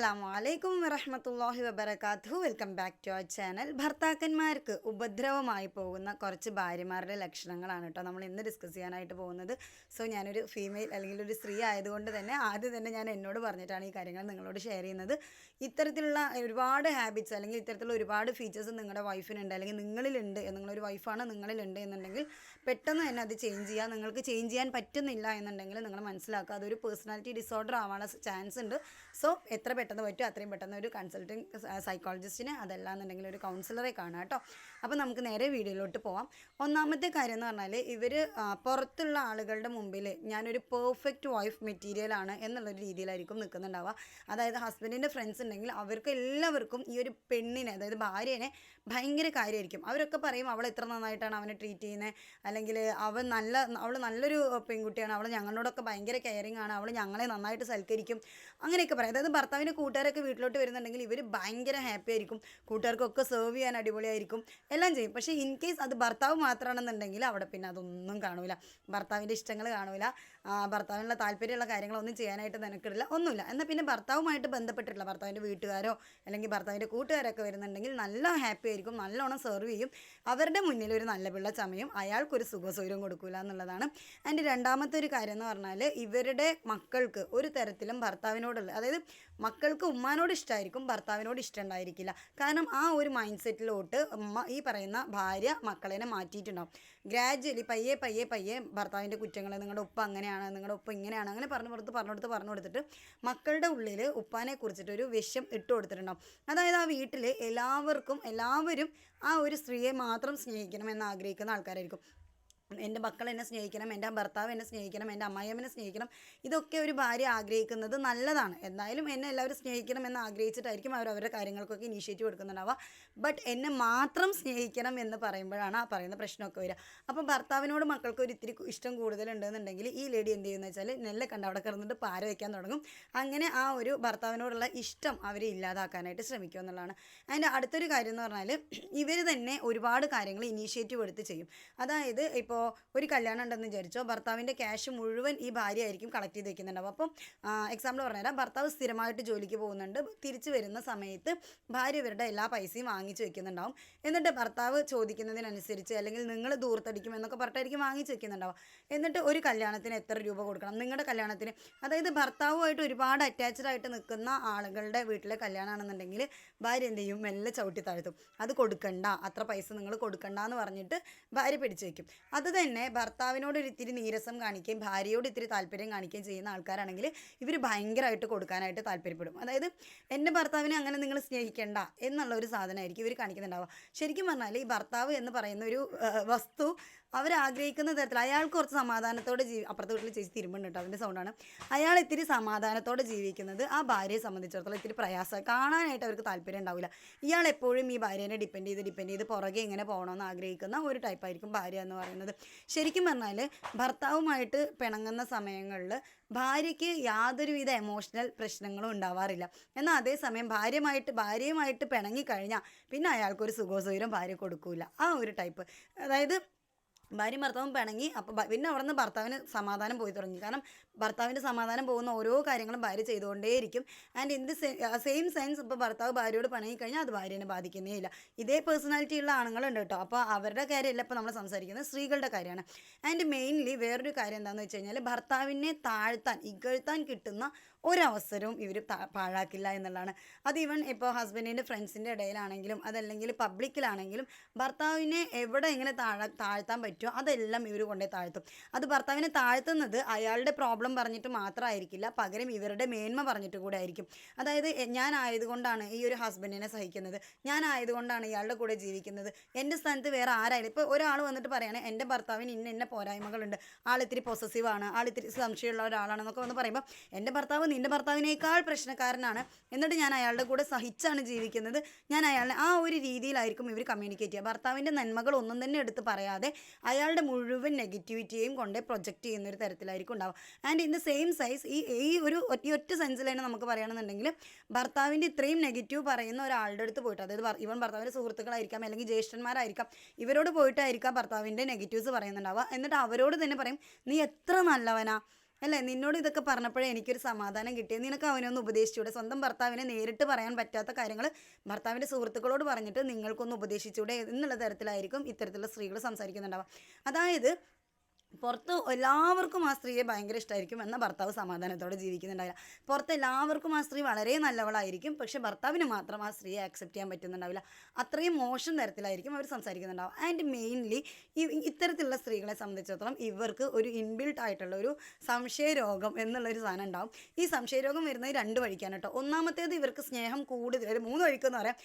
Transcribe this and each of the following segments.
അലൈക്കും വറഹമത്തല്ലാഹി വബർക്കാത്തു welcome back to our channel. ഭർത്താക്കന്മാർക്ക് ഉപദ്രവമായി പോകുന്ന കുറച്ച് ഭാര്യമാരുടെ ലക്ഷണങ്ങളാണ് കേട്ടോ നമ്മൾ ഇന്ന് ഡിസ്കസ് ചെയ്യാനായിട്ട് പോകുന്നത്. സോ ഞാനൊരു ഫീമെയിൽ അല്ലെങ്കിൽ ഒരു സ്ത്രീ ആയതുകൊണ്ട് തന്നെ ആദ്യം തന്നെ ഞാൻ എന്നോട് പറഞ്ഞിട്ടാണ് ഈ കാര്യങ്ങൾ നിങ്ങളോട് ഷെയർ ചെയ്യുന്നത്. ഇത്തരത്തിലുള്ള ഒരുപാട് ഹാബിറ്റ്സ് അല്ലെങ്കിൽ ഇത്തരത്തിലുള്ള ഒരുപാട് ഫീച്ചേഴ്സ് നിങ്ങളുടെ വൈഫിനുണ്ട് അല്ലെങ്കിൽ നിങ്ങളിലുണ്ട് നിങ്ങളൊരു വൈഫാണ് നിങ്ങളിലുണ്ട് എന്നുണ്ടെങ്കിൽ പെട്ടെന്ന് തന്നെ അത് ചേഞ്ച് ചെയ്യുക. നിങ്ങൾക്ക് ചേഞ്ച് ചെയ്യാൻ പറ്റുന്നില്ല എന്നുണ്ടെങ്കിൽ നിങ്ങൾ മനസ്സിലാക്കുക. അതൊരു പേഴ്സണാലിറ്റി ഡിസോർഡർ ആവാനുള്ള ചാൻസ് ഉണ്ട്. സോ എത്ര പെട്ടെന്ന് പറ്റും അത്രയും പെട്ടെന്ന് ഒരു കൺസൾട്ടിങ് സൈക്കോളജിസ്റ്റിനെ അതല്ല എന്നുണ്ടെങ്കിൽ ഒരു കൗൺസിലറെ കാണാം കേട്ടോ. അപ്പോൾ നമുക്ക് നേരെ വീഡിയോയിലോട്ട് പോവാം. ഒന്നാമത്തെ കാര്യം എന്ന് പറഞ്ഞാൽ ഇവർ പുറത്തുള്ള ആളുകളുടെ മുമ്പിൽ ഞാനൊരു പെർഫെക്റ്റ് വൈഫ് മെറ്റീരിയൽ ആണ് എന്നുള്ളൊരു രീതിയിലായിരിക്കും നിൽക്കുന്നുണ്ടാവുക. അതായത് ഹസ്ബൻഡിന്റെ ഫ്രണ്ട്സ് ഉണ്ടെങ്കിൽ അവർക്ക് എല്ലാവർക്കും ഈ ഒരു പെണ്ണിനെ അതായത് ഭാര്യനെ ഭയങ്കര കാര്യമായിരിക്കും അവരൊക്കെ പറയും അവൾ എത്ര നന്നായിട്ടാണ് അവനെ ട്രീറ്റ് ചെയ്യുന്നത് അല്ലെങ്കിൽ അവൻ നല്ല അവൾ നല്ലൊരു പെൺകുട്ടിയാണ്. അവൾ ഞങ്ങളോടൊക്കെ ഭയങ്കര കെയറിങ് ആണ്. അവൾ ഞങ്ങളെ നന്നായിട്ട് സൽക്കരിക്കും. അങ്ങനെയൊക്കെ പറയും. അതായത് ഭർത്താവിന്റെ കൂട്ടുകാരൊക്കെ വീട്ടിലോട്ട് വരുന്നുണ്ടെങ്കിൽ ഇവർ ഭയങ്കര ഹാപ്പി ആയിരിക്കും. കൂട്ടുകാർക്കൊക്കെ സെർവ് ചെയ്യാൻ അടിപൊളിയായിരിക്കും. എല്ലാം ചെയ്യും. പക്ഷേ ഇൻ കേസ് അത് ഭർത്താവ് മാത്രമാണെന്നുണ്ടെങ്കിൽ അവിടെ പിന്നെ അതൊന്നും കാണൂല. ഭർത്താവിന്റെ ഇഷ്ടങ്ങൾ കാണൂല. ഭർത്താവിനുള്ള താല്പര്യമുള്ള കാര്യങ്ങളൊന്നും ചെയ്യാനായിട്ട് നിനക്കിടില്ല ഒന്നുമില്ല. എന്നാൽ പിന്നെ ഭർത്താവുമായിട്ട് ബന്ധപ്പെട്ടിട്ടില്ല ഭർത്താവിന്റെ വീട്ടുകാരോ അല്ലെങ്കിൽ ഭർത്താവിന്റെ കൂട്ടുകാരൊക്കെ വരുന്നുണ്ടെങ്കിൽ നല്ല ഹാപ്പി ആയിരിക്കും. നല്ലോണം സെർവ് ചെയ്യും. അവരുടെ മുന്നിൽ ഒരു നല്ല പിള്ള ചമയും അയാൾക്കൊരു സുഖസൗകര്യം കൊടുക്കൂല എന്നുള്ളതാണ്. ആൻഡ് രണ്ടാമത്തെ ഒരു കാര്യം എന്ന് പറഞ്ഞാൽ ഇവരുടെ മക്കൾക്ക് ഒരു തരത്തിലും ഭർത്താവിനോടുള്ള അതായത് മക്കൾക്ക് ഉമ്മാനോട് ഇഷ്ടമായിരിക്കും ഭർത്താവിനോട് ഇഷ്ടം ഉണ്ടായിരിക്കില്ല കാരണം ആ ഒരു മൈൻഡ് സെറ്റിലോട്ട് ഉമ്മ ഈ പറയുന്ന ഭാര്യ മക്കളെ മാറ്റിയിട്ടുണ്ടാവും. ഗ്രാജ്വലി പയ്യെ പയ്യെ പയ്യെ ഭർത്താവിന്റെ കുറ്റങ്ങൾ നിങ്ങളുടെ ഉപ്പ അങ്ങനെയാണ് നിങ്ങളുടെ ഉപ്പ ഇങ്ങനെയാണ് അങ്ങനെ പറഞ്ഞു കൊടുത്ത് പറഞ്ഞു കൊടുത്ത് പറഞ്ഞു കൊടുത്തിട്ട് മക്കളുടെ ഉള്ളിൽ ഉപ്പാനെ കുറിച്ചിട്ട് ഒരു വിഷം ഇട്ട് കൊടുത്തിട്ടുണ്ടാവും. അതായത് ആ വീട്ടിൽ എല്ലാവർക്കും എല്ലാവരും ആ ഒരു സ്ത്രീയെ മാത്രം സ്നേഹിക്കണം എന്ന് ആഗ്രഹിക്കുന്ന ആൾക്കാരായിരിക്കും. എന്റെ മക്കൾ എന്നെ സ്നേഹിക്കണം എന്റെ ഭർത്താവ് എന്നെ സ്നേഹിക്കണം എന്റെ അമ്മായിയമ്മനെ സ്നേഹിക്കണം. ഇതൊക്കെ ഒരു ഭാര്യ ആഗ്രഹിക്കുന്നത് നല്ലതാണ്. എന്തായാലും എന്നെ എല്ലാവരും സ്നേഹിക്കണം എന്ന് ആഗ്രഹിച്ചിട്ടായിരിക്കും അവർ അവരുടെ കാര്യങ്ങൾക്കൊക്കെ ഇനീഷ്യേറ്റീവ് എടുക്കുന്നുണ്ടാവുക. ബട്ട് എന്നെ മാത്രം സ്നേഹിക്കണം എന്ന് പറയുമ്പോഴാണ് ആ പറയുന്ന പ്രശ്നമൊക്കെ വരിക. അപ്പം ഭർത്താവിനോട് മക്കൾക്ക് ഒരു ഇത്തിരി ഇഷ്ടം കൂടുതലുണ്ടെന്നുണ്ടെങ്കിൽ ഈ ലേഡി എന്ത് ചെയ്യുന്നത് വെച്ചാൽ നെല്ല കണ്ട അവിടെ കിടന്നിട്ട് പാര വയ്ക്കാൻ തുടങ്ങും. അങ്ങനെ ആ ഒരു ഭർത്താവിനോടുള്ള ഇഷ്ടം അവർ ഇല്ലാതാക്കാനായിട്ട് ശ്രമിക്കും എന്നുള്ളതാണ്. അതിന്റെ അടുത്തൊരു കാര്യം എന്ന് പറഞ്ഞാൽ ഇവർ തന്നെ ഒരുപാട് കാര്യങ്ങൾ ഇനീഷ്യേറ്റീവ് എടുത്ത് ചെയ്യും. അതായത് ഇപ്പോൾ ഒരു കല്യാണം ഉണ്ടെന്ന് വിചാരിച്ചോ ഭർത്താവിന്റെ ക്യാഷ് മുഴുവൻ ഈ ഭാര്യ ആയിരിക്കും കളക്ട് ചെയ്ത് വെക്കുന്നുണ്ടാവും അപ്പം എക്സാമ്പിൾ പറഞ്ഞുതരാം. ഭർത്താവ് സ്ഥിരമായിട്ട് ജോലിക്ക് പോകുന്നുണ്ട്. തിരിച്ചു വരുന്ന സമയത്ത് ഭാര്യ ഇവരുടെ എല്ലാ പൈസയും വാങ്ങിച്ച് വെക്കുന്നുണ്ടാവും. എന്നിട്ട് ഭർത്താവ് ചോദിക്കുന്നതിനനുസരിച്ച് അല്ലെങ്കിൽ നിങ്ങൾ ദൂർത്തടിക്കും എന്നൊക്കെ പറഞ്ഞിട്ടായിരിക്കും വാങ്ങിച്ച് വെക്കുന്നുണ്ടാവും എന്നിട്ട് ഒരു കല്യാണത്തിന് എത്ര രൂപ കൊടുക്കണം? നിങ്ങളുടെ കല്യാണത്തിന് അതായത് ഭർത്താവുമായിട്ട് ഒരുപാട് അറ്റാച്ച്ഡ് ആയിട്ട് നിൽക്കുന്ന ആളുകളുടെ വീട്ടിലെ കല്യാണമാണെന്നുണ്ടെങ്കിൽ ഭാര്യ എന്ത് ചെയ്യും? മെല്ലെ ചവിട്ടി താഴ്ത്തും. അത് കൊടുക്കണ്ട. അത്ര പൈസ നിങ്ങൾ കൊടുക്കണ്ട എന്ന് പറഞ്ഞിട്ട് ഭാര്യ പിടിച്ചു വയ്ക്കും അത് തന്നെ ഭർത്താവിനോട് ഒരു ഇത്തിരി നീരസം കാണിക്കുകയും ഭാര്യയോട് ഇത്തിരി താല്പര്യം കാണിക്കുകയും ചെയ്യുന്ന ആൾക്കാരാണെങ്കിൽ ഇവർ ഭയങ്കരമായിട്ട് കൊടുക്കാനായിട്ട് താല്പര്യപ്പെടും. അതായത് എന്റെ ഭർത്താവിനെ അങ്ങനെ നിങ്ങൾ സ്നേഹിക്കേണ്ട എന്നുള്ള ഒരു സാധനമായിരിക്കും ഇവർ കാണിക്കുന്നുണ്ടാവുക. ശരിക്കും പറഞ്ഞാൽ ഈ ഭർത്താവ് എന്ന് പറയുന്ന ഒരു വസ്തു അവർ ആഗ്രഹിക്കുന്ന തരത്തിൽ അയാൾക്ക് കുറച്ച് സമാധാനത്തോടെ ജീവി അപ്പുറത്തെ വീട്ടിൽ ചേച്ചി തിരുമ്പുണ്ട് അതിന്റെ സൗണ്ടാണ്. അയാൾ ഇത്തിരി സമാധാനത്തോടെ ജീവിക്കുന്നത് ആ ഭാര്യയെ സംബന്ധിച്ചിടത്തോളം ഇത്തിരി പ്രയാസം കാണാനായിട്ട് അവർക്ക് താല്പര്യം ഉണ്ടാവില്ല. ഇയാൾ എപ്പോഴും ഈ ഭാര്യനെ ഡിപ്പെൻഡ് ചെയ്ത് ഡിപ്പെൻഡ് ചെയ്ത് പുറകെ ഇങ്ങനെ പോകണമെന്ന് ആഗ്രഹിക്കുന്ന ഒരു ടൈപ്പായിരിക്കും ഭാര്യ എന്ന് പറയുന്നത്. ശരിക്കും പറഞ്ഞാൽ ഭർത്താവുമായിട്ട് പിണങ്ങുന്ന സമയങ്ങളിൽ ഭാര്യയ്ക്ക് യാതൊരുവിധ എമോഷണൽ പ്രശ്നങ്ങളും ഉണ്ടാവാറില്ല. എന്നാൽ അതേസമയം ഭാര്യയുമായിട്ട് ഭാര്യയുമായിട്ട് പിണങ്ങിക്കഴിഞ്ഞാൽ പിന്നെ അയാൾക്കൊരു സുഖസൗകര്യം ഭാര്യ കൊടുക്കൂല. ആ ഒരു ടൈപ്പ് അതായത് ഭാര്യയും ഭർത്താവും പിണങ്ങി. അപ്പോൾ പിന്നെ അവിടെ നിന്ന് ഭർത്താവിന് സമാധാനം പോയി തുടങ്ങി. കാരണം ഭർത്താവിന്റെ സമാധാനം പോകുന്ന ഓരോ കാര്യങ്ങളും ഭാര്യ ചെയ്തുകൊണ്ടേയിരിക്കും. And in the same sense ഇപ്പോൾ ഭർത്താവ് ഭാര്യയോട് പിണങ്ങി കഴിഞ്ഞാൽ അത് ഭാര്യനെ ബാധിക്കുന്നേ ഇല്ല. ഇതേ പേഴ്സണാലിറ്റി ഉള്ള ആണുങ്ങളുണ്ട് കേട്ടോ. അപ്പോൾ അവരുടെ കാര്യമല്ല ഇപ്പോൾ നമ്മൾ സംസാരിക്കുന്നത്. സ്ത്രീകളുടെ കാര്യമാണ്. ആൻഡ് മെയിൻലി വേറൊരു കാര്യം എന്താണെന്ന് വെച്ച് കഴിഞ്ഞാൽ ഭർത്താവിനെ താഴ്ത്താൻ ഇകഴ്ത്താൻ കിട്ടുന്ന ഒരവസരവും ഇവർ പാഴാക്കില്ല എന്നുള്ളതാണ്. അത് ഈവൻ ഇപ്പോൾ ഹസ്ബൻഡിന്റെ ഫ്രണ്ട്സിന്റെ ഇടയിലാണെങ്കിലും അതല്ലെങ്കിൽ പബ്ലിക്കിലാണെങ്കിലും ഭർത്താവിനെ എവിടെ എങ്ങനെ താഴ താഴ്ത്താൻ പറ്റുമോ അതെല്ലാം ഇവർ കൊണ്ടേ താഴ്ത്തും. അത് ഭർത്താവിനെ താഴ്ത്തുന്നത് അയാളുടെ പ്രോബ്ലം പറഞ്ഞിട്ട് മാത്രമായിരിക്കില്ല പകരം ഇവരുടെ മേന്മ പറഞ്ഞിട്ട് കൂടെ ആയിരിക്കും. അതായത് ഞാൻ ആയതുകൊണ്ടാണ് ഈ ഒരു ഹസ്ബൻഡിനെ സഹിക്കുന്നത്. ഞാൻ ആയതുകൊണ്ടാണ് ഇയാളുടെ കൂടെ ജീവിക്കുന്നത്. എന്റെ സ്ഥാനത്ത് വേറെ ആരായാലും ഇപ്പോൾ ഒരാൾ വന്നിട്ട് പറയുകയാണ് എന്റെ ഭർത്താവിന് ഇന്ന ഇന്ന പോരായ്മകളുണ്ട്. ആൾ ഇത്തിരി പൊസസീവാണ് ആൾ ഇത്തിരി സംശയമുള്ള ഒരാളാണെന്നൊക്കെ വന്ന് പറയുമ്പോൾ എന്റെ ഭർത്താവ് നിന്റെ ഭർത്താവിനേക്കാൾ പ്രശ്നക്കാരനാണ്. എന്നിട്ട് ഞാൻ അയാളുടെ കൂടെ സഹിച്ചാണ് ജീവിക്കുന്നത്. ഞാൻ അയാളെ ആ ഒരു രീതിയിലായിരിക്കും ഇവർ കമ്മ്യൂണിക്കേറ്റ് ചെയ്യുക. ഭർത്താവിന്റെ നന്മകൾ ഒന്നും തന്നെ എടുത്ത് പറയാതെ അയാളുടെ മുഴുവൻ നെഗറ്റിവിറ്റിയെയും കൊണ്ടേ പ്രൊജക്റ്റ് ചെയ്യുന്ന ഒരു തരത്തിലായിരിക്കും ഉണ്ടാവുക. And in the same size ഈ ഈ ഒരു ഒറ്റ ഒറ്റ സെൻസിൽ തന്നെ നമുക്ക് പറയുകയാണെന്നുണ്ടെങ്കിൽ ഭർത്താവിന്റെ ഇത്രയും നെഗറ്റീവ് പറയുന്ന ഒരാളുടെ അടുത്ത് പോയിട്ട് അതായത് ഇവൻ ഭർത്താവിന്റെ സുഹൃത്തുക്കളായിരിക്കാം അല്ലെങ്കിൽ ജ്യേഷ്ഠന്മാരായിരിക്കാം ഇവരോട് പോയിട്ടായിരിക്കാം ഭർത്താവിന്റെ നെഗറ്റീവ്സ് പറയുന്നുണ്ടാവുക. എന്നിട്ട് അവരോട് തന്നെ പറയും നീ എത്ര നല്ലവനാ. അല്ലേ? നിന്നോട് ഇതൊക്കെ പറഞ്ഞപ്പോഴേ എനിക്കൊരു സമാധാനം കിട്ടിയത് നിനക്ക് അവനൊന്ന് ഉപദേശിച്ചൂടെ? സ്വന്തം ഭർത്താവിനെ നേരിട്ട് പറയാൻ പറ്റാത്ത കാര്യങ്ങൾ ഭർത്താവിന്റെ സുഹൃത്തുക്കളോട് പറഞ്ഞിട്ട് നിങ്ങൾക്കൊന്ന് ഉപദേശിച്ചൂടെ? എന്നുള്ള തരത്തിലായിരിക്കും ഇത്തരത്തിലുള്ള സ്ത്രീകൾ സംസാരിക്കുന്നുണ്ടാവുക. അതായത് പുറത്ത് എല്ലാവർക്കും ആ സ്ത്രീയെ ഭയങ്കര ഇഷ്ടമായിരിക്കും എന്ന ഭർത്താവ് സമാധാനത്തോടെ ജീവിക്കുന്നുണ്ടാവില്ല. പുറത്ത് എല്ലാവർക്കും ആ സ്ത്രീ വളരെ നല്ലവളായിരിക്കും. പക്ഷെ ഭർത്താവിന് മാത്രം ആ സ്ത്രീയെ ആക്സെപ്റ്റ് ചെയ്യാൻ പറ്റുന്നുണ്ടാവില്ല. അത്രയും മോശം തരത്തിലായിരിക്കും അവർ സംസാരിക്കുന്നുണ്ടാവും ആൻഡ് മെയിൻലി ഈ ഇത്തരത്തിലുള്ള സ്ത്രീകളെ സംബന്ധിച്ചിടത്തോളം ഇവർക്ക് ഒരു ഇൻബിൽട്ട് ആയിട്ടുള്ള ഒരു സംശയരോഗം എന്നുള്ളൊരു സാധനം ഉണ്ടാവും. ഈ സംശയരോഗം വരുന്നത് രണ്ട് വഴിക്കാണ് കേട്ടോ. ഒന്നാമത്തേത് ഇവർക്ക് സ്നേഹം കൂടുതൽ ഒരു മൂന്ന് വഴിക്കെന്ന് പറയാം.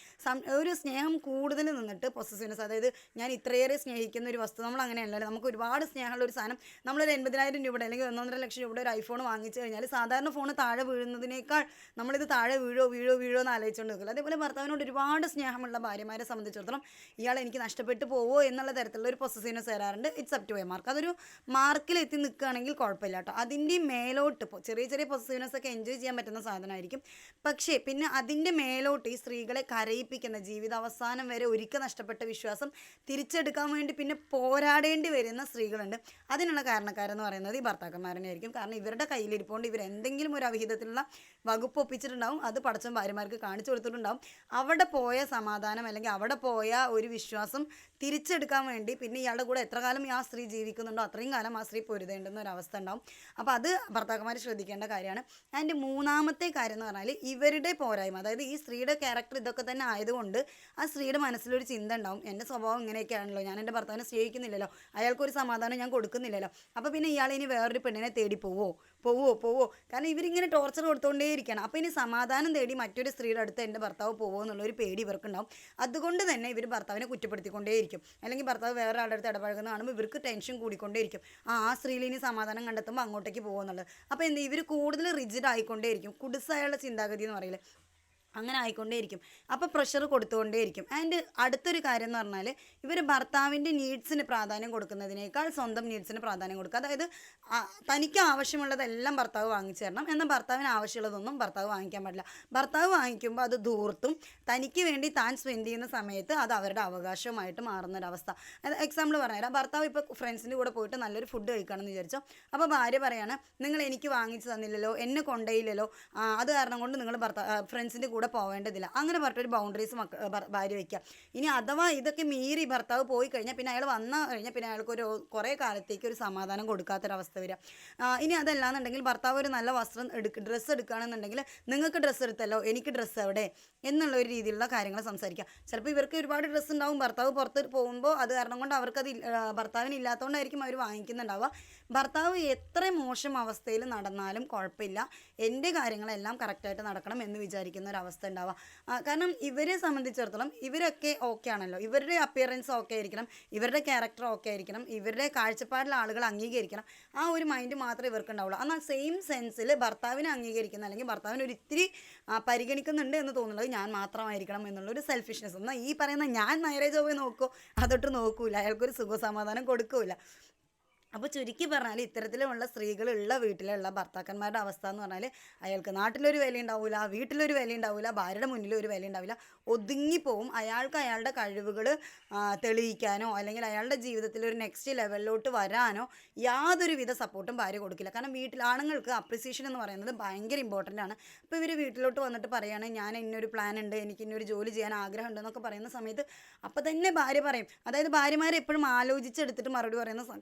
ഒരു സ്നേഹം കൂടുതൽ നിന്നിട്ട് പൊസസീവ്നെസ് അതായത് ഞാൻ ഇത്രയേറെ സ്നേഹിക്കുന്ന ഒരു വസ്തു നമ്മൾ അങ്ങനെയല്ലല്ലോ നമുക്ക് ഒരുപാട് സ്നേഹമുള്ള ഒരു സാധനം. നമ്മളൊരു എൺപതിനായിരം രൂപയുടെ അല്ലെങ്കിൽ ഒന്നൊന്നര ലക്ഷം രൂപയുടെ ഒരു ഐഫോൺ വാങ്ങിച്ചു കഴിഞ്ഞാൽ സാധാരണ ഫോൺ താഴെ വീഴുന്നതിനേക്കാൾ നമ്മളിത് താഴെ വീഴോ വീഴോ വീഴോ എന്ന് ആലോചിച്ചുകൊണ്ട് നിൽക്കില്ല അതേപോലെ ഭർത്താവിനോട് ഒരുപാട് സ്നേഹമുള്ള ഭാര്യമാരെ സംബന്ധിച്ചിടത്തോളം ഇയാൾ എനിക്ക് നഷ്ടപ്പെട്ടു പോവോ എന്നുള്ള തരത്തിലുള്ള ഒരു പൊസസീവ്നെസ് വരാറുണ്ട് it's up to a mark അതൊരു മാർക്കിൽ എത്തി നിൽക്കുകയാണെങ്കിൽ കുഴപ്പമില്ല കേട്ടോ. അതിന്റെ മേലോട്ട് ഇപ്പോൾ ചെറിയ ചെറിയ പൊസസീവ്നെസ് ഒക്കെ എൻജോയ് ചെയ്യാൻ പറ്റുന്ന സാധനമായിരിക്കും. പക്ഷേ പിന്നെ അതിന്റെ മേലോട്ട് ഈ സ്ത്രീകളെ കരയിപ്പിക്കുന്ന ജീവിതാവസാനം വരെ ഒരിക്കൽ നഷ്ടപ്പെട്ട വിശ്വാസം തിരിച്ചെടുക്കാൻ വേണ്ടി പിന്നെ പോരാടേണ്ടി വരുന്ന സ്ത്രീകളുണ്ട്. അതിനുള്ള കാരണക്കാരെന്ന് പറയുന്നത് ഈ ഭർത്താക്കന്മാരനെ ആയിരിക്കും കാരണം ഇവരുടെ കയ്യിലിരിപ്പോണ്ട് ഇവർ എന്തെങ്കിലും ഒരു അവിഹിതത്തിലുള്ള വകുപ്പ് ഒപ്പിച്ചിട്ടുണ്ടാവും. അത് പടച്ചൻ ഭാര്യമാർക്ക് കാണിച്ചു കൊടുത്തിട്ടുണ്ടാവും. അവിടെ പോയ സമാധാനം അല്ലെങ്കിൽ അവിടെ പോയ ഒരു വിശ്വാസം തിരിച്ചെടുക്കാൻ വേണ്ടി പിന്നെ ഇയാളുടെ കൂടെ എത്ര കാലം ആ സ്ത്രീ ജീവിക്കുന്നുണ്ടോ അത്രയും കാലം ആ സ്ത്രീ പൊരുതേണ്ടുന്ന ഒരു അവസ്ഥ ഉണ്ടാവും. അപ്പോൾ അത് ഭർത്താക്കന്മാർ ശ്രദ്ധിക്കേണ്ട കാര്യമാണ്. അതിന്റെ മൂന്നാമത്തെ കാര്യം എന്ന് പറഞ്ഞാൽ ഇവരുടെ പോരായ്മ അതായത് ഈ സ്ത്രീയുടെ ക്യാരക്ടർ ഇതൊക്കെ തന്നെ ആയതുകൊണ്ട് ആ സ്ത്രീയുടെ മനസ്സിലൊരു ചിന്ത ഉണ്ടാവും. എന്റെ സ്വഭാവം ഇങ്ങനെയൊക്കെയാണല്ലോ ഞാൻ എന്റെ ഭർത്താവിനെ സ്നേഹിക്കുന്നില്ലല്ലോ അയാൾക്കൊരു സമാധാനം ഞാൻ കൊടുക്കുന്നില്ലല്ലോ അപ്പോൾ പിന്നെ ഇയാൾ ഇനി വേറൊരു പെണ്ണിനെ തേടി പോവോ? പോവോ? പോവോ? കാരണം ഇവരിങ്ങനെ ടോർച്ചർ കൊടുത്തുകൊണ്ടേ ഇരിക്കണം അപ്പോൾ ഇനി സമാധാനം തേടി മറ്റൊരു സ്ത്രീയുടെ അടുത്ത് എന്റെ ഭർത്താവ് പോവോ എന്നുള്ളൊരു പേടി ഇവർക്കുണ്ടാവും. അതുകൊണ്ട് തന്നെ ഇവർ ഭർത്താവിനെ കുറ്റപ്പെടുത്തിക്കൊണ്ടേയിരിക്കും. അല്ലെങ്കിൽ ഭർത്താവ് വേറെ ആളുടെ അടുത്ത് ഇടപഴകുന്ന കാണുമ്പോൾ ഇവർക്ക് ടെൻഷൻ കൂടിക്കൊണ്ടേയിരിക്കും. ആ ആ സ്ത്രീയിൽ ഇനി സമാധാനം കണ്ടെത്തുമ്പോൾ അങ്ങോട്ടേക്ക് പോകുന്നുള്ളത് അപ്പോൾ എന്ത് ഇവർ കൂടുതൽ റിജിഡ് ആയിക്കൊണ്ടേയിരിക്കും. കുടുസായുള്ള ചിന്താഗതി എന്ന് പറയില്ലേ അങ്ങനെ ആയിക്കൊണ്ടേയിരിക്കും. അപ്പോൾ പ്രഷർ കൊടുത്തുകൊണ്ടേയിരിക്കും. ആൻഡ് അടുത്തൊരു കാര്യം എന്ന് പറഞ്ഞാൽ ഇവർ ഭർത്താവിന്റെ നീഡ്സിന് പ്രാധാന്യം കൊടുക്കുന്നതിനേക്കാൾ സ്വന്തം നീഡ്സിന് പ്രാധാന്യം കൊടുക്കുക. അതായത് തനിക്ക് ആവശ്യമുള്ളതെല്ലാം ഭർത്താവ് വാങ്ങിച്ചു തരണം. എന്നാൽ ഭർത്താവിന് ആവശ്യമുള്ളതൊന്നും ഭർത്താവ് വാങ്ങിക്കാൻ പാടില്ല. ഭർത്താവ് വാങ്ങിക്കുമ്പോൾ അത് ദൂർത്തും തനിക്ക് വേണ്ടി താൻ സ്പെൻഡ് ചെയ്യുന്ന സമയത്ത് അത് അവരുടെ അവകാശമായിട്ട് മാറുന്നൊരവസ്ഥ അതായത് എക്സാമ്പിൾ പറഞ്ഞുതരാം. ഭർത്താവ് ഇപ്പോൾ ഫ്രണ്ട്സിന്റെ കൂടെ പോയിട്ട് നല്ലൊരു ഫുഡ് കഴിക്കണമെന്ന് വിചാരിച്ചോ. അപ്പോൾ ഭാര്യ പറയുകയാണ് നിങ്ങൾ എനിക്ക് വാങ്ങിച്ചു തന്നില്ലല്ലോ എന്നെ കൊണ്ടേയില്ലല്ലോ. അത് കാരണം കൊണ്ട് നിങ്ങൾ ഭർത്താവ് ഫ്രണ്ട്സിന്റെ കൂടെ പോവേണ്ടതില്ല. അങ്ങനെ പറഞ്ഞിട്ടൊരു ബൗണ്ടറീസ് മക്ക ഭാര്യ വയ്ക്കുക ഇനി അഥവാ ഇതൊക്കെ മീറി ഭർത്താവ് പോയി കഴിഞ്ഞാൽ പിന്നെ അയാൾ വന്ന കഴിഞ്ഞാൽ പിന്നെ അയാൾക്ക് ഒരു കുറേ കാലത്തേക്ക് ഒരു സമാധാനം കൊടുക്കാത്തൊരവസ്ഥ വരിക ഇനി അതല്ലാന്നുണ്ടെങ്കിൽ ഭർത്താവ് ഒരു നല്ല വസ്ത്രം എടുക്ക ഡ്രസ്സ് എടുക്കുകയാണെന്നുണ്ടെങ്കിൽ നിങ്ങൾക്ക് ഡ്രസ്സ് എടുത്തല്ലോ എനിക്ക് ഡ്രസ്സ് എവിടെ? എന്നുള്ള ഒരു രീതിയിലുള്ള കാര്യങ്ങൾ സംസാരിക്കുക ചിലപ്പോൾ ഇവർക്ക് ഒരുപാട് ഡ്രസ്സ് ഉണ്ടാവും. ഭർത്താവ് പുറത്ത് പോകുമ്പോൾ അത് കാരണം കൊണ്ട് അവർക്കത് ഭർത്താവിന് ഇല്ലാത്തതുകൊണ്ടായിരിക്കും അവർ വാങ്ങിക്കുന്നുണ്ടാവുക. ഭർത്താവ് എത്ര മോശം അവസ്ഥയിൽ നടന്നാലും കുഴപ്പമില്ല. എന്റെ കാര്യങ്ങളെല്ലാം കറക്റ്റായിട്ട് നടക്കണം എന്ന് വിചാരിക്കുന്ന ഒരു അവസ്ഥ ഉണ്ടാവുക. കാരണം ഇവരെ സംബന്ധിച്ചിടത്തോളം ഇവരൊക്കെ ഓക്കെ ആണല്ലോ. ഇവരുടെ അപ്പിയറൻസ് ഓക്കെ ആയിരിക്കണം. ഇവരുടെ ക്യാരക്ടർ ഓക്കെ ആയിരിക്കണം. ഇവരുടെ കാഴ്ചപ്പാടിലെ ആളുകൾ അംഗീകരിക്കണം. ആ ഒരു മൈൻഡ് മാത്രമേ ഇവർക്ക് ഉണ്ടാവുള്ളൂ. എന്നാൽ സെയിം സെൻസിൽ ഭർത്താവിനെ അംഗീകരിക്കുന്ന അല്ലെങ്കിൽ ഭർത്താവിനെ ഒരു ഇത്തിരി പരിഗണിക്കുന്നുണ്ട് എന്ന് തോന്നുന്നത് ഞാൻ മാത്രമായിരിക്കണം എന്നുള്ളൊരു സെൽഫിഷ്നെസ് എന്നാൽ ഈ പറയുന്ന ഞാൻ നേരെ പോയി നോക്കൂ അതൊട്ട് നോക്കൂല. അയാൾക്കൊരു സുഖസമാധാനം കൊടുക്കൂല. അപ്പോൾ ചുരുക്കി പറഞ്ഞാൽ ഇത്തരത്തിലുള്ള സ്ത്രീകളുള്ള വീട്ടിലുള്ള ഭർത്താക്കന്മാരുടെ അവസ്ഥ എന്ന് പറഞ്ഞാൽ അയാൾക്ക് നാട്ടിലൊരു വില ഉണ്ടാവില്ല വീട്ടിലൊരു വില ഉണ്ടാവില്ല ഭാര്യയുടെ മുന്നിൽ ഒരു വില ഉണ്ടാവില്ല ഒതുങ്ങിപ്പോവും അയാൾക്ക് അയാളുടെ കഴിവുകൾ തെളിയിക്കാനോ അല്ലെങ്കിൽ അയാളുടെ ജീവിതത്തിൽ ഒരു നെക്സ്റ്റ് ലെവലിലോട്ട് വരാനോ യാതൊരുവിധ സപ്പോർട്ടും ഭാര്യ കൊടുക്കില്ല. കാരണം വീട്ടിൽ ആണുങ്ങൾക്ക് അപ്രിസിയേഷൻ എന്ന് പറയുന്നത് ഭയങ്കര ഇമ്പോർട്ടന്റ് ആണ്. അപ്പോൾ ഇവർ വീട്ടിലോട്ട് വന്നിട്ട് പറയുകയാണ് ഞാൻ ഇന്നൊരു പ്ലാൻ ഉണ്ട് എനിക്ക് ഇന്നൊരു ജോലി ചെയ്യാൻ ആഗ്രഹമുണ്ട് എന്നൊക്കെ പറയുന്ന സമയത്ത് അപ്പോൾ തന്നെ ഭാര്യ പറയും. അതായത് ഭാര്യമാർ എപ്പോഴും ആലോചിച്ചെടുത്തിട്ട് മറുപടി പറയുന്ന സ-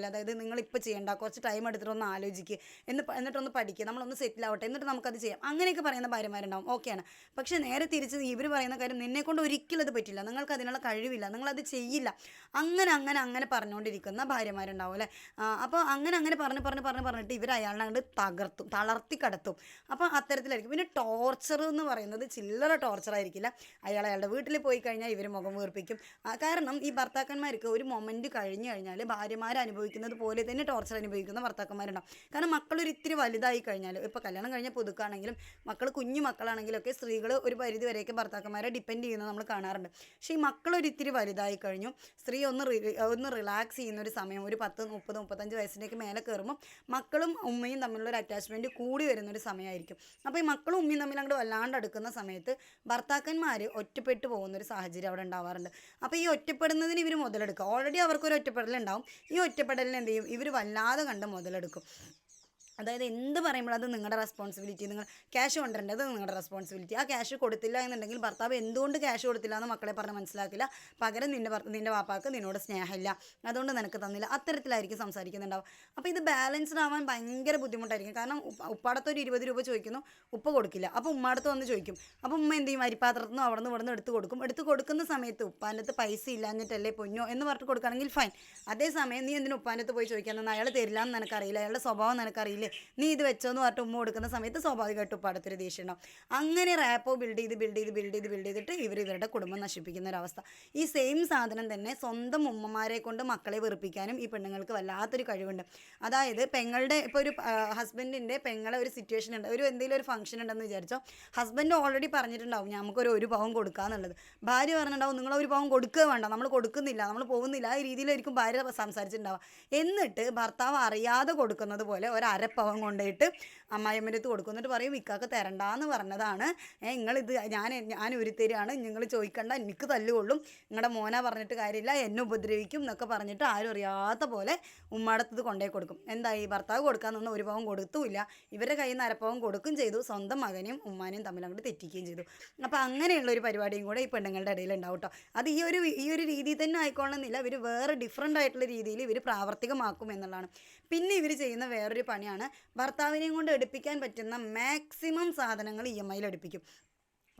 കാര്യങ്ങളുണ്ടാവില്ല അതായത് നിങ്ങൾ ഇപ്പോൾ ചെയ്യേണ്ട കുറച്ച് ടൈം എടുത്തിട്ട് ഒന്ന് ആലോചിക്കുക എന്ന് എന്നിട്ടൊന്ന് പഠിക്കുക നമ്മളൊന്ന് സെറ്റിൽ ആവട്ടെ. എന്നിട്ട് നമുക്കത് ചെയ്യാം. അങ്ങനെയൊക്കെ പറയുന്ന ഭാര്യമാരുണ്ടാവും. ഓക്കെയാണ് പക്ഷേ നേരെ തിരിച്ച് ഇവർ പറയുന്ന കാര്യം നിന്നെക്കൊണ്ട് ഒരിക്കലും അത് പറ്റില്ല. നിങ്ങൾക്ക് അതിനുള്ള കഴിവില്ല. നിങ്ങളത് ചെയ്യില്ല. അങ്ങനെ അങ്ങനെ അങ്ങനെ പറഞ്ഞുകൊണ്ടിരിക്കുന്ന ഭാര്യമാരുണ്ടാവും അല്ലേ? അപ്പോൾ അങ്ങനെ അങ്ങനെ പറഞ്ഞ് പറഞ്ഞ് പറഞ്ഞ് പറഞ്ഞിട്ട് ഇവർ അയാളെ അങ്ങോട്ട് തകർത്തും. തളർത്തി കടത്തും. അപ്പോൾ അത്തരത്തിലായിരിക്കും. പിന്നെ ടോർച്ചർ എന്ന് പറയുന്നത് ചില്ലറ ടോർച്ചർ ആയിരിക്കില്ല. അയാൾ അയാളുടെ വീട്ടിൽ പോയി കഴിഞ്ഞാൽ ഇവർ മുഖം വീർപ്പിക്കും. കാരണം ഈ ഭർത്താക്കന്മാർക്ക് ഒരു മൊമെന്റ് കഴിഞ്ഞ് കഴിഞ്ഞാൽ ഭാര്യമാർ അനുഭവിക്കുന്നത് പോലെ തന്നെ ടോർച്ചർ അനുഭവിക്കുന്ന ഭർത്താക്കന്മാരുണ്ടാവും. കാരണം മക്കളൊരു ഇത്തിരി വലുതായി കഴിഞ്ഞാൽ ഇപ്പോൾ കല്യാണം കഴിഞ്ഞ പുതുക്കാണെങ്കിലും മക്കൾ കുഞ്ഞു മക്കളാണെങ്കിലൊക്കെ സ്ത്രീകൾ ഒരു പരിധി വരെയൊക്കെ ഭർത്താക്കന്മാരെ ഡിപ്പെൻഡ് ചെയ്യുന്നത് നമ്മൾ കാണാറുണ്ട്. പക്ഷേ ഈ മക്കളൊരു ഇത്തിരി വലുതായി കഴിഞ്ഞു സ്ത്രീ ഒന്ന് ഒന്ന് റിലാക്സ് ചെയ്യുന്ന ഒരു സമയം ഒരു പത്ത് മുപ്പത് മുപ്പത്തഞ്ച് വയസ്സിന്റെയൊക്കെ മേലെ കയറുമ്പോൾ മക്കളും ഉമ്മയും തമ്മിലുള്ള ഒരു അറ്റാച്ച്മെന്റ് കൂടി വരുന്ന ഒരു സമയമായിരിക്കും. അപ്പോൾ ഈ മക്കളും ഉമ്മയും തമ്മിൽ അങ്ങോട്ട് വല്ലാണ്ട് അടുക്കുന്ന സമയത്ത് ഭർത്താക്കന്മാർ ഒറ്റപ്പെട്ടു പോകുന്ന ഒരു സാഹചര്യം അവിടെ ഉണ്ടാവാറുണ്ട്. അപ്പോൾ ഈ ഒറ്റപ്പെടുന്നതിന് ഇവർ മുതലെടുക്കുക. ഓൾറെഡി അവർക്കൊരു ഒറ്റപ്പെടലുണ്ടാവും. ഈ ഒറ്റപ്പെടലിന് എന്ത് ചെയ്യും ഇവർ വല്ലാതെ കണ്ട് മുതലെടുക്കും. അതായത് എന്ത് പറയുമ്പോൾ അത് നിങ്ങളുടെ റെസ്പോൺസിബിലിറ്റി നിങ്ങൾ ക്യാഷ് കൊണ്ടുവരേണ്ടത് നിങ്ങളുടെ റെസ്പോൺസിബിലിറ്റി ആ ക്യാഷ് കൊടുത്തില്ല എന്നുണ്ടെങ്കിൽ ഭർത്താവ് എന്തുകൊണ്ട് ക്യാഷ് കൊടുത്തില്ല എന്ന് മക്കളെ പറഞ്ഞ് മനസ്സിലാക്കില്ല. പകരം നിന്റെ നിന്റെ വാപ്പാക്ക് നിന്നോട് സ്നേഹമില്ല. അതുകൊണ്ട് നിനക്ക് തന്നില്ല. അത്തരത്തിലായിരിക്കും സംസാരിക്കുന്നുണ്ടാവും അപ്പോൾ ഇത് ബാലൻസ്ഡ് ആവാൻ ഭയങ്കര ബുദ്ധിമുട്ടായിരിക്കും. കാരണം ഉപ്പ- ഉപ്പാടത്ത് ഒരു ഇരുപത് രൂപ ചോദിക്കുന്നു ഉപ്പ് കൊടുക്കില്ല. അപ്പോൾ ഉമ്മാടത്ത് വന്ന് ചോദിക്കും. അപ്പോൾ ഉമ്മ എന്ത് ചെയ്യും? അരിപ്പാത്രത്തിൽ നിന്ന് അവിടെ നിന്ന് ഇവിടെ നിന്ന് എടുത്ത് കൊടുക്കും. എടുത്ത് കൊടുക്കുന്ന സമയത്ത് ഉപ്പാന്റെ അടുത്ത് പൈസ ഇല്ലാഞ്ഞിട്ടല്ലേ പൊന്നോ എന്ന് പറഞ്ഞിട്ട് കൊടുക്കുകയാണെങ്കിൽ ഫൈൻ അതേസമയം നീ എന്തിനു ഉപ്പാന്റെ അടുത്ത് പോയി ചോദിക്കാൻ അയാൾ തരില്ല എന്ന് നിനക്കറിയില്ല. അയാളുടെ സ്വഭാവം നിനക്കറിയില്ലേ? നീ ഇത് വെച്ചോന്ന് പറഞ്ഞിട്ട് ഉമ്മ കൊടുക്കുന്ന സമയത്ത് സ്വാഭാവികമായിട്ടും ഉപ്പാടത്തൊരു ദേഷ്യം ഉണ്ടാവും അങ്ങനെ റാപ്പോ ബിൽഡ് ചെയ്ത് ബിൽഡ് ചെയ്ത് ബിൽഡ് ചെയ്ത് ബിൽഡ് ചെയ്തിട്ട് ഇവർ ഇവരുടെ കുടുംബം നശിപ്പിക്കുന്ന ഒരവസ്ഥ ഈ സെയിം സാധനം തന്നെ സ്വന്തം ഉമ്മമാരെ കൊണ്ട് മക്കളെ വെറുപ്പിക്കാനും ഈ പെണ്ണുങ്ങൾക്ക് വല്ലാത്തൊരു കഴിവുണ്ട്. അതായത് പെങ്ങളുടെ ഇപ്പോൾ ഒരു ഹസ്ബൻഡിന്റെ പെങ്ങളെ ഒരു സിറ്റുവേഷൻ ഉണ്ട്. ഒരു എന്തെങ്കിലും ഒരു ഫംഗ്ഷൻ ഉണ്ടെന്ന് വിചാരിച്ചോ ഹസ്ബൻഡ് ഓൾറെഡി പറഞ്ഞിട്ടുണ്ടാവും നമുക്കൊരു ഒരു പവൻ കൊടുക്കാന്നുള്ളത്. ഭാര്യ പറഞ്ഞിട്ടുണ്ടാവും നിങ്ങൾ ഒരു പാവം കൊടുക്കുക വേണ്ട. നമ്മൾ കൊടുക്കുന്നില്ല. നമ്മൾ പോകുന്നില്ല. ആ രീതിയിലായിരിക്കും ഭാര്യ സംസാരിച്ചിട്ടുണ്ടാവുക. എന്നിട്ട് ഭർത്താവ് അറിയാതെ കൊടുക്കുന്നത് പോലെ ഒരു അരപ്പവൻ കൊണ്ടുപോയിട്ട് അമ്മായിയമ്മന്റെ അടുത്ത് കൊടുക്കും. എന്നിട്ട് പറയും ഇക്കാക്ക് തരണ്ടാന്ന് പറഞ്ഞതാണ്. നിങ്ങളിത് ഞാൻ ഞാൻ ഉരുത്തരിയാണ്. നിങ്ങൾ ചോദിക്കണ്ട എനിക്ക് തല്ലുകൊള്ളും. നിങ്ങളുടെ മോന പറഞ്ഞിട്ട് കാര്യമില്ല. എന്നെ ഉപദ്രവിക്കും എന്നൊക്കെ പറഞ്ഞിട്ട് ആരും അറിയാത്ത പോലെ ഉമ്മാടത്തത് കൊണ്ടുപോയി കൊടുക്കും. എന്തായി? ഭർത്താവ് കൊടുക്കാൻ നിന്ന് ഒരു പവൻ കൊടുത്തുമില്ല. ഇവരുടെ കയ്യിൽ നിന്ന് അരപ്പവൻ കൊടുക്കും ചെയ്തു. സ്വന്തം മകനെയും ഉമ്മാനെയും തമ്മിൽ അങ്ങോട്ട് തെറ്റിക്കുകയും ചെയ്തു. അപ്പോൾ അങ്ങനെയുള്ള ഒരു പരിപാടിയും കൂടെ ഈ പെണ്ണുങ്ങളുടെ ഇടയിൽ ഉണ്ടാവും കേട്ടോ അത് ഈ ഒരു ഈ ഒരു രീതിയിൽ തന്നെ ആയിക്കോളണമെന്നില്ല ഇവർ വേറെ ഡിഫറെന്റ് ആയിട്ടുള്ള രീതിയിൽ ഇവർ പ്രാവർത്തികമാക്കും എന്നുള്ളതാണ്. പിന്നെ ഇവർ ചെയ്യുന്ന വേറൊരു പണിയാണ് ഭർത്താവിനെയും കൊണ്ട് എടുപ്പിക്കാൻ പറ്റുന്ന മാക്സിമം സാധനങ്ങൾ ഇ എം ഐയിൽ എടുപ്പിക്കും.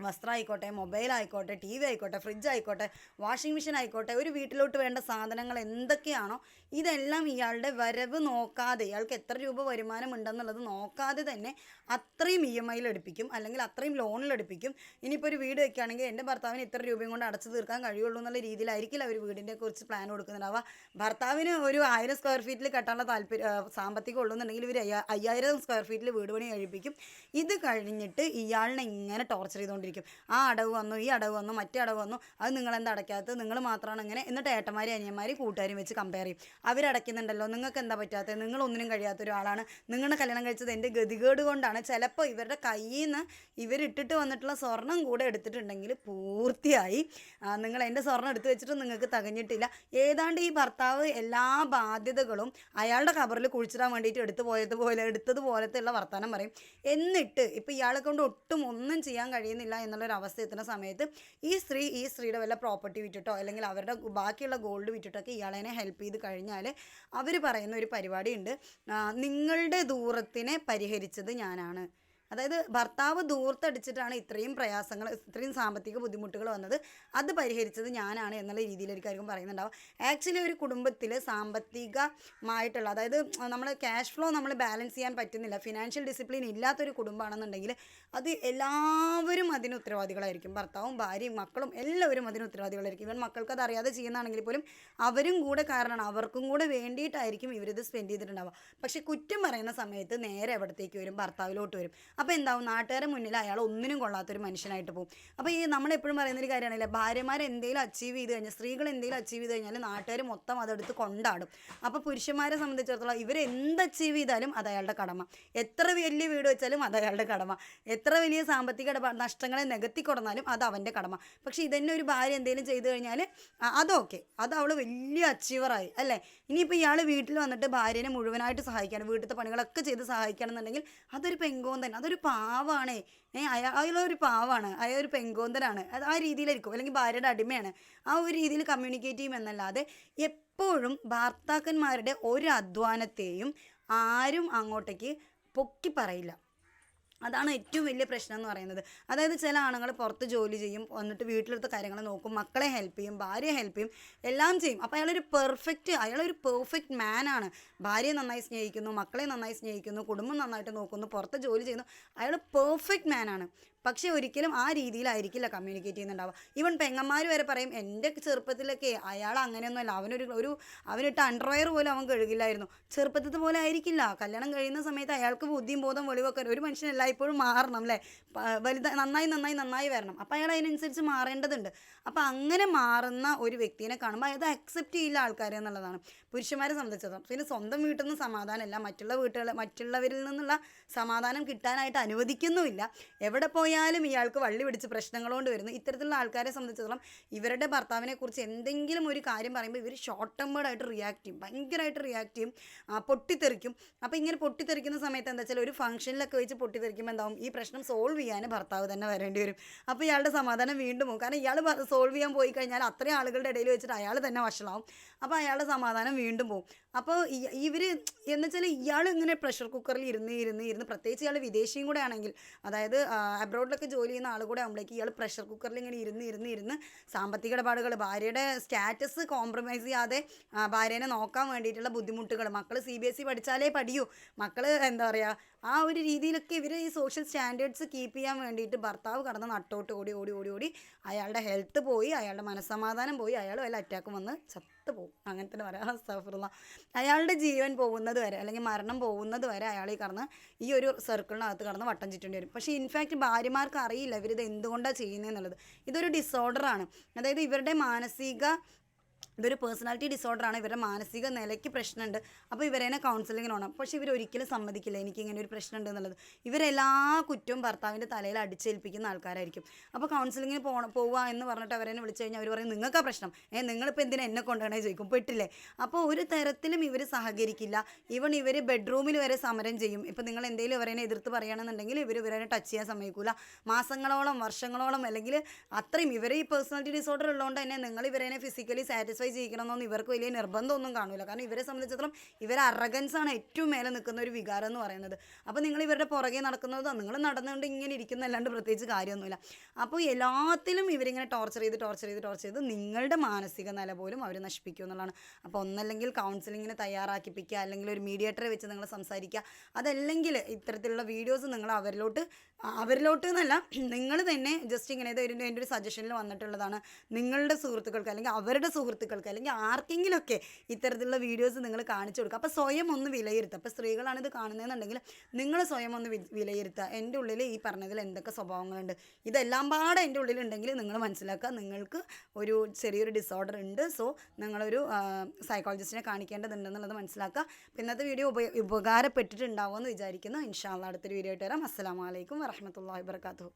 വസ്ത്രം മൊബൈലായിക്കോട്ടെ ടി വി ആയിക്കോട്ടെ ഫ്രിഡ്ജ് ആയിക്കോട്ടെ വാഷിംഗ് മെഷീൻ ആയിക്കോട്ടെ ഒരു വീട്ടിലോട്ട് വേണ്ട സാധനങ്ങൾ എന്തൊക്കെയാണോ ഇതെല്ലാം ഇയാളുടെ വരവ് നോക്കാതെ ഇയാൾക്ക് എത്ര രൂപ വരുമാനം ഉണ്ടെന്നുള്ളത് നോക്കാതെ തന്നെ അത്രയും ഇ എം ഐയിൽ എടുപ്പിക്കും അല്ലെങ്കിൽ അത്രയും ലോണിൽ എടുപ്പിക്കും. ഇനിയിപ്പോൾ ഒരു വീട് വെക്കുകയാണെങ്കിൽ എന്റെ ഭർത്താവിന് ഇത്ര രൂപയും കൊണ്ട് അടച്ചു തീർക്കാൻ കഴിയുള്ളൂ എന്നുള്ള രീതിയിലായിരിക്കില്ല അവർ വീടിന്റെ കുറിച്ച് പ്ലാൻ കൊടുക്കുന്നുണ്ടാവുക ഭർത്താവിന് ഒരു ആയിരം സ്ക്വയർ ഫീറ്റിൽ കെട്ടാനുള്ള താല്പര്യം സാമ്പത്തികം ഉള്ളൂന്നുണ്ടെങ്കിൽ ഇവർ അയ്യായിരം സ്ക്വയർ ഫീറ്റിൽ വീട് പണി കഴിപ്പിക്കും. ഇത് കഴിഞ്ഞിട്ട് ഇയാളിനെ ഇങ്ങനെ ടോർച്ചർ ചെയ്തുകൊണ്ടിരിക്കും. ആ അടവ് വന്നു ഈ അടവ് വന്നു മറ്റേ അടവ് വന്നു. അത് നിങ്ങൾ എന്താ അടയ്ക്കാത്തത്? നിങ്ങൾ മാത്രമാണ് ഇങ്ങനെ എന്നിട്ട് ഏട്ടന്മാരും അനിയന്മാരും കൂട്ടുകാരും വെച്ച് കമ്പയർ ചെയ്യും. അവരടയ്ക്കുന്നുണ്ടല്ലോ നിങ്ങൾക്ക് എന്താ പറ്റാത്തത്? നിങ്ങൾ ഒന്നിനും കഴിയാത്ത ഒരാളാണ്. നിങ്ങളുടെ കല്യാണം കഴിച്ചത് എന്റെ ഗതികേട് കൊണ്ടാണ്. ചിലപ്പോൾ ഇവരുടെ കയ്യിൽ നിന്ന് ഇവരിട്ടിട്ട് വന്നിട്ടുള്ള സ്വർണം കൂടെ എടുത്തിട്ടുണ്ടെങ്കിൽ പൂർത്തിയായി. നിങ്ങൾ എന്റെ സ്വർണം എടുത്തു വെച്ചിട്ട് നിങ്ങൾക്ക് തകഞ്ഞിട്ടില്ല. ഏതാണ്ട് ഈ ഭർത്താവ് എല്ലാ ബാധ്യതകളും അയാളുടെ കബറിൽ കുഴിച്ചിടാൻ വേണ്ടിയിട്ട് എടുത്തു പോയതുപോലെ എടുത്തതുപോലത്തെയുള്ള വർത്തമാനം പറയും. എന്നിട്ട് ഇപ്പം ഇയാളെ കൊണ്ട് ഒട്ടും ഒന്നും ചെയ്യാൻ കഴിയുന്നില്ല. എന്നുള്ളൊരു അവസ്ഥ എത്തുന്ന സമയത്ത് ഈ സ്ത്രീ ഈ സ്ത്രീയുടെ വല്ല പ്രോപ്പർട്ടി വിറ്റിട്ടോ അല്ലെങ്കിൽ അവരുടെ ബാക്കിയുള്ള ഗോൾഡ് വിറ്റിട്ടൊക്കെ ഇയാളെ ഹെൽപ്പ് ചെയ്ത് കഴിഞ്ഞാൽ അവർ പറയുന്ന ഒരു പരിപാടിയുണ്ട്. നിങ്ങളുടെ ദൂരത്തിനെ പരിഹരിച്ചത് ഞാനാണ്. അതായത് ഭർത്താവ് ദൂർത്തടിച്ചിട്ടാണ് ഇത്രയും പ്രയാസങ്ങൾ ഇത്രയും സാമ്പത്തിക ബുദ്ധിമുട്ടുകൾ വന്നത്. അത് പരിഹരിച്ചത് ഞാനാണ് എന്നുള്ള രീതിയിലായിരിക്കും പറയുന്നുണ്ടാവും. ആക്ച്വലി ഒരു കുടുംബത്തിൽ സാമ്പത്തികമായിട്ടുള്ള അതായത് നമ്മൾ ക്യാഷ് ഫ്ലോ നമ്മൾ ബാലൻസ് ചെയ്യാൻ പറ്റുന്നില്ല ഫിനാൻഷ്യൽ ഡിസിപ്ലിൻ ഇല്ലാത്തൊരു കുടുംബമാണെന്നുണ്ടെങ്കിൽ അത് എല്ലാവരും അതിന് ഉത്തരവാദികളായിരിക്കും. ഭർത്താവും ഭാര്യയും മക്കളും എല്ലാവരും അതിന് ഉത്തരവാദികളായിരിക്കും. ഇവൻ മക്കൾക്ക് അത് അറിയാതെ ചെയ്യുന്നതാണെങ്കിൽ പോലും അവരും കൂടെ കാരണമാണ്. അവർക്കും കൂടെ വേണ്ടിയിട്ടായിരിക്കും ഇവരിത് സ്പെൻഡ് ചെയ്തിട്ടുണ്ടാവുക. പക്ഷേ കുറ്റം പറയുന്ന സമയത്ത് നേരെ എവിടത്തേക്ക് വരും ഭർത്താവിലോട്ട് വരും. അപ്പോൾ എന്താവും? നാട്ടുകാരെ മുന്നിൽ അയാൾ ഒന്നിനും കൊള്ളാത്തൊരു മനുഷ്യനായിട്ട് പോകും അപ്പോൾ ഈ നമ്മളെപ്പോഴും പറയുന്നൊരു കാര്യമാണല്ലേ? ഭാര്യമാർ എന്തെങ്കിലും അച്ചീവ് ചെയ്ത് കഴിഞ്ഞാൽ സ്ത്രീകൾ എന്തെങ്കിലും അച്ചീവ് ചെയ്ത് കഴിഞ്ഞാൽ നാട്ടുകാർ മൊത്തം അതെടുത്ത് കൊണ്ടാടും. അപ്പോൾ പുരുഷന്മാരെ സംബന്ധിച്ചിടത്തോളം ഇവർ എന്ത് അച്ചീവ് ചെയ്താലും അത് അയാളുടെ കടമ. എത്ര വലിയ വീട് വെച്ചാലും അത് അയാളുടെ കടമ. എത്ര വലിയ സാമ്പത്തിക നഷ്ടങ്ങളെ നികത്തി കൊടുന്നാലും അത് അവന്റെ കടമ. പക്ഷേ ഇതന്നെ ഒരു ഭാര്യ എന്തെങ്കിലും ചെയ്തു കഴിഞ്ഞാൽ അതൊക്കെ അത് അവൾ വലിയ അച്ചീവറായി അല്ലേ? ഇനിയിപ്പോൾ ഇയാൾ വീട്ടിൽ വന്നിട്ട് ഭാര്യനെ മുഴുവനായിട്ട് സഹായിക്കുകയാണ് വീട്ടിലത്തെ പണികളൊക്കെ ചെയ്ത് സഹായിക്കുകയാണെന്നുണ്ടെങ്കിൽ അതൊരു പെങ്കോന്തൻ അതൊരു പാവാണേ. പാവാണ് അയാളൊരു പാവാണ്. അയാൾ ഒരു പെങ്കോന്തനാണ്. അത് ആ രീതിയിലായിരിക്കും. അല്ലെങ്കിൽ ഭാര്യയുടെ അടിമയാണ്. ആ ഒരു രീതിയിൽ കമ്മ്യൂണിക്കേറ്റ് ചെയ്യും എന്നല്ലാതെ എപ്പോഴും ഭർത്താക്കന്മാരുടെ ഒരു അധ്വാനത്തെയും ആരും അങ്ങോട്ടേക്ക് പൊക്കി പറയില്ല. അതാണ് ഏറ്റവും വലിയ പ്രശ്നം എന്ന് പറയുന്നത്. അതായത് ചില ആണുങ്ങൾ പുറത്ത് ജോലി ചെയ്യും എന്നിട്ട് വീട്ടിലെടുത്ത കാര്യങ്ങൾ നോക്കും മക്കളെ ഹെൽപ്പ് ചെയ്യും ഭാര്യയെ ഹെൽപ്പ് ചെയ്യും എല്ലാം ചെയ്യും. അപ്പോൾ അയാളൊരു പെർഫെക്റ്റ് അയാളൊരു പെർഫെക്റ്റ് മാൻ ആണ്. ഭാര്യയെ നന്നായി സ്നേഹിക്കുന്നു മക്കളെ നന്നായി സ്നേഹിക്കുന്നു കുടുംബം നന്നായിട്ട് നോക്കുന്നു പുറത്ത് ജോലി ചെയ്യുന്നു. അയാൾ പെർഫെക്റ്റ് മാൻ ആണ്. പക്ഷേ ഒരിക്കലും ആ രീതിയിലായിരിക്കില്ല കമ്മ്യൂണിക്കേറ്റ് ചെയ്യുന്നുണ്ടാവുക. ഈവൻ പെങ്ങന്മാർ വരെ പറയും എന്റെ ചെറുപ്പത്തിലൊക്കെ അയാൾ അങ്ങനെയൊന്നുമല്ല. അവനൊരു ഒരു അവനിട്ട് അണ്ടർവയർ പോലും അവൻ കഴുകില്ലായിരുന്നു. ചെറുപ്പത്തിൽ പോലെ ആയിരിക്കില്ല. കല്യാണം കഴിയുന്ന സമയത്ത് അയാൾക്ക് ബുദ്ധിയും ബോധം വെളിവൊക്കെ ഒരു മനുഷ്യൻ എല്ലായ്പ്പോഴും മാറണം അല്ലേ വലുത് നന്നായി നന്നായി നന്നായി വരണം. അപ്പോൾ അയാൾ അതിനനുസരിച്ച് മാറേണ്ടതുണ്ട്. അപ്പോൾ അങ്ങനെ മാറുന്ന ഒരു വ്യക്തിനെ കാണുമ്പോൾ അത് അക്സെപ്റ്റ് ചെയ്യില്ല ആൾക്കാർ എന്നുള്ളതാണ്. പുരുഷന്മാരെ സംബന്ധിച്ചിടത്തോളം. പിന്നെ സ്വന്തം വീട്ടിൽ നിന്ന് സമാധാനമല്ല മറ്റുള്ള വീട്ടുകൾ മറ്റുള്ളവരിൽ നിന്നുള്ള സമാധാനം കിട്ടാനായിട്ട് അനുവദിക്കുന്നുമില്ല. എവിടെ പോയാലും ഇയാൾക്ക് വള്ളി പിടിച്ച് പ്രശ്നങ്ങളോണ്ട് വരുന്നു. ഇത്തരത്തിലുള്ള ആൾക്കാരെ സംബന്ധിച്ചിടത്തോളം ഇവരുടെ ഭർത്താവിനെ കുറിച്ച് എന്തെങ്കിലും ഒരു കാര്യം പറയുമ്പോൾ ഇവർ ഷോർട്ട് ടെമ്പേർഡായിട്ട് റിയാക്ട് ചെയ്യും. ഭയങ്കരമായിട്ട് റിയാക്ട് ചെയ്യും. പൊട്ടിത്തെറിക്കും. അപ്പോൾ ഇങ്ങനെ പൊട്ടിത്തെറിക്കുന്ന സമയത്ത് എന്താ വെച്ചാൽ ഒരു ഫംഗ്ഷനിലൊക്കെ വെച്ച് പൊട്ടിത്തെറിക്കുമ്പോൾ എന്താവും ഈ പ്രശ്നം സോൾവ് ചെയ്യാൻ ഭർത്താവ് തന്നെ വരേണ്ടി വരും. അപ്പോൾ ഇയാളുടെ സമാധാനം വീണ്ടും പോകും. കാരണം ഇയാൾ സോൾവ് ചെയ്യാൻ പോയി കഴിഞ്ഞാൽ അത്രയും ആളുകളുടെ ഇടയിൽ വെച്ചിട്ട് അയാൾ തന്നെ വഷളാവും. അപ്പോൾ അയാളുടെ സമാധാനം വീണ്ടും പോകും. അപ്പോൾ ഇവർ എന്ന് വെച്ചാൽ ഇയാൾ ഇങ്ങനെ പ്രഷർ കുക്കറിൽ ഇരുന്ന് ഇരുന്ന് ഇരുന്ന് പ്രത്യേകിച്ച് ഇയാൾ വിദേശിയും കൂടെ ആണെങ്കിൽ അതായത് അബ്രോഡിലൊക്കെ ജോലി ചെയ്യുന്ന ആൾ കൂടെ ആകുമ്പോഴേക്ക് ഇയാൾ പ്രഷർ കുക്കറിൽ ഇങ്ങനെ ഇരുന്ന് ഇരുന്ന് ഇരുന്ന് സാമ്പത്തിക ഇടപാടുകൾ ഭാര്യയുടെ സ്റ്റാറ്റസ് കോംപ്രമൈസ് ചെയ്യാതെ ഭാര്യനെ നോക്കാൻ വേണ്ടിയിട്ടുള്ള ബുദ്ധിമുട്ടുകൾ മക്കൾ സി ബി എസ് ഇ പഠിച്ചാലേ പഠിയൂ മക്കൾ എന്താ പറയുക ആ ഒരു രീതിയിലൊക്കെ ഇവർ ഈ സോഷ്യൽ സ്റ്റാൻഡേർഡ്സ് കീപ്പ് ചെയ്യാൻ വേണ്ടിയിട്ട് ഭർത്താവ് കടന്ന് നട്ടോട്ട് ഓടി ഓടി ഓടി ഓടി അയാളുടെ ഹെൽത്ത് പോയി അയാളുടെ മനസ്സമാധാനം പോയി അയാൾ വല്ല അറ്റാക്കും വന്ന് ചത്തു. പോകും. അങ്ങനെ തന്നെ പറയാം. സഫറുള്ള അയാളുടെ ജീവൻ പോകുന്നത് വരെ അല്ലെങ്കിൽ മരണം പോകുന്നത് വരെ അയാൾ ഈ കടന്ന് ഈ ഒരു സർക്കിളിനകത്ത് കടന്ന് വട്ടം ചുറ്റേണ്ടി വരും. പക്ഷേ ഇൻഫാക്റ്റ് ഭാര്യമാർക്ക് അറിയില്ല ഇവരിത് എന്തുകൊണ്ടാണ് ചെയ്യുന്നത് എന്നുള്ളത് ഇതൊരു ഡിസോർഡറാണ് അതായത് ഇവരുടെ മാനസിക ഇതൊരു പേഴ്സണാലിറ്റി ഡിസോർഡറാണ് ഇവരുടെ മാനസിക നിലയ്ക്ക് പ്രശ്നമുണ്ട്. അപ്പോൾ ഇവരെന്നെ കൗൺസിലിങ്ങിന് പക്ഷേ ഇവർ ഒരിക്കലും സമ്മതിക്കില്ല. എനിക്ക് ഇങ്ങനെ ഒരു പ്രശ്നമുണ്ട് എന്നുള്ളത്. ഇവരെല്ലാ കുറ്റവും ഭർത്താവിന്റെ തലയിൽ അടിച്ചേൽപ്പിക്കുന്ന ആൾക്കാരായിരിക്കും. അപ്പോൾ കൗൺസിലിങ്ങിന് പോകണം പോവുക എന്ന് പറഞ്ഞിട്ട് അവരെന്നെ വിളിച്ചു കഴിഞ്ഞാൽ അവർ പറയും നിങ്ങൾക്കാ പ്രശ്നം. ഏ നിങ്ങളിപ്പോൾ എന്തിനാ എന്നെ കൊണ്ടുപോകണേ ചോദിക്കും. പെട്ടില്ലേ? അപ്പോൾ ഒരു തരത്തിലും ഇവർ സഹകരിക്കില്ല. ഈവൺ ഇവർ ബെഡ്റൂമിൽ വരെ സമരം ചെയ്യും. ഇപ്പോൾ നിങ്ങൾ എന്തെങ്കിലും ഇവരെ എതിർത്ത് പറയുകയാണെന്നുണ്ടെങ്കിൽ ഇവർ ഇവരെ ടച്ച് ചെയ്യാൻ സമ്മതിക്കില്ല മാസങ്ങളോളം വർഷങ്ങളോളം അല്ലെങ്കിൽ അത്രയും ഇവർ ഈ പേഴ്സണാലിറ്റി ഡിസോർഡർ ഉള്ളതുകൊണ്ട് തന്നെ നിങ്ങൾ ഇവരെ ഫിസിക്കലി സാറ്റിസ്ഫൈ ചെയ്യിക്കണമെന്നൊന്നും ഇവർക്ക് വലിയ നിർബന്ധമൊന്നും കാണില്ല. കാരണം ഇവരെ സംബന്ധിച്ചിടത്തോളം ഇവരെ അറഗൻസ് ആണ് ഏറ്റവും മേലെ നിൽക്കുന്ന ഒരു വികാരം എന്ന് പറയുന്നത്. അപ്പോൾ നിങ്ങൾ ഇവരുടെ പുറകെ നടക്കുന്നതോ നിങ്ങൾ നടന്നുകൊണ്ട് ഇങ്ങനെ ഇരിക്കുന്നതല്ലാണ്ട് പ്രത്യേകിച്ച് കാര്യമൊന്നുമില്ല. അപ്പോൾ എല്ലാത്തിലും ഇവരിങ്ങനെ ടോർച്ചർ ചെയ്ത് ടോർച്ചർ ചെയ്ത് ടോർച്ചർ ചെയ്ത് നിങ്ങളുടെ മാനസിക നില പോലും അവർ നശിപ്പിക്കും എന്നുള്ളതാണ്. അപ്പോൾ ഒന്നല്ലെങ്കിൽ കൗൺസിലിങ്ങിന് തയ്യാറാക്കിപ്പിക്കുക അല്ലെങ്കിൽ ഒരു മീഡിയേറ്ററെ വെച്ച് നിങ്ങൾ സംസാരിക്കുക. അതല്ലെങ്കിൽ ഇത്തരത്തിലുള്ള വീഡിയോസ് നിങ്ങൾ അവരിലോട്ട് അവരിലോട്ട് എന്നല്ല നിങ്ങൾ തന്നെ ജസ്റ്റ് ഇങ്ങനെ ഇത് എന്റെ ഒരു സജഷനിൽ വന്നിട്ടുള്ളതാണ്. നിങ്ങളുടെ സുഹൃത്തുക്കൾക്ക് അല്ലെങ്കിൽ അവരുടെ സുഹൃത്തുക്കൾക്ക് അല്ലെങ്കിൽ ആർക്കെങ്കിലുമൊക്കെ ഇത്തരത്തിലുള്ള വീഡിയോസ് നിങ്ങൾ കാണിച്ചു കൊടുക്കുക. അപ്പോൾ സ്വയം ഒന്ന് വിലയിരുത്തുക. അപ്പോൾ സ്ത്രീകളാണിത് കാണുന്നതെന്നുണ്ടെങ്കിൽ നിങ്ങൾ സ്വയം ഒന്ന് വിലയിരുത്തുക. എന്റെ ഉള്ളിൽ ഈ പറഞ്ഞതിൽ എന്തൊക്കെ സ്വഭാവങ്ങളുണ്ട്? ഇതെല്ലാം പാടെ എന്റെ ഉള്ളിലുണ്ടെങ്കിൽ നിങ്ങൾ മനസ്സിലാക്കുക നിങ്ങൾക്ക് ഒരു ചെറിയൊരു ഡിസോർഡർ ഉണ്ട്. സോ നിങ്ങളൊരു സൈക്കോളജിസ്റ്റിനെ കാണിക്കേണ്ടതുണ്ടെന്നുള്ളത് മനസ്സിലാക്കുക. അപ്പോൾ ഇന്നത്തെ വീഡിയോ ഉപ ഉപകാരപ്പെട്ടിട്ടുണ്ടാവുമെന്ന് വിചാരിക്കുന്നു. ഇൻഷാല്ല അടുത്തൊരു വീഡിയോ ആയിട്ട് വരാം. വലൈക്കും വരഹമുല്ലാ വാബർക്കാത്തു